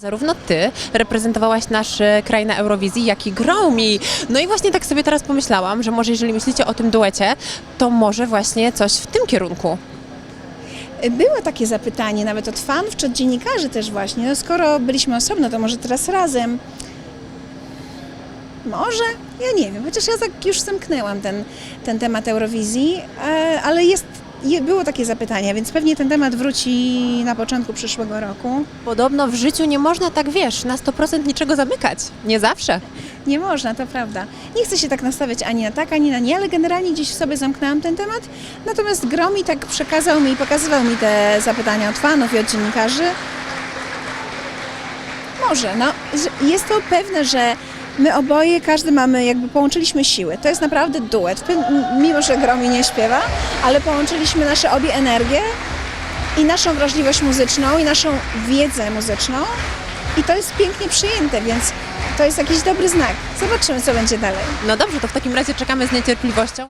Zarówno ty reprezentowałaś nasz e, kraj na Eurowizji, jak i Gromi. No i właśnie tak sobie teraz pomyślałam, że może jeżeli myślicie o tym duecie, to może właśnie coś w tym kierunku. Było takie zapytanie nawet od fanów czy od dziennikarzy też właśnie. No skoro byliśmy osobno, to może teraz razem. Może? Ja nie wiem, chociaż ja tak już zamknęłam ten, ten temat Eurowizji, e, ale jest, było takie zapytanie, więc pewnie ten temat wróci na początku przyszłego roku. Podobno w życiu nie można tak, wiesz, na 100% niczego zamykać. Nie zawsze. Nie można, to prawda. Nie chcę się tak nastawiać ani na tak, ani na nie, ale generalnie gdzieś w sobie zamknęłam ten temat. Natomiast Gromi tak przekazał mi i pokazywał mi te zapytania od fanów i od dziennikarzy. Może, no. że Jest to pewne, że my oboje, każdy mamy, jakby połączyliśmy siły. To jest naprawdę duet. Mimo, że Gromi nie śpiewa, ale połączyliśmy nasze obie energie i naszą wrażliwość muzyczną, i naszą wiedzę muzyczną. I to jest pięknie przyjęte, więc to jest jakiś dobry znak. Zobaczymy, co będzie dalej. No dobrze, to w takim razie czekamy z niecierpliwością.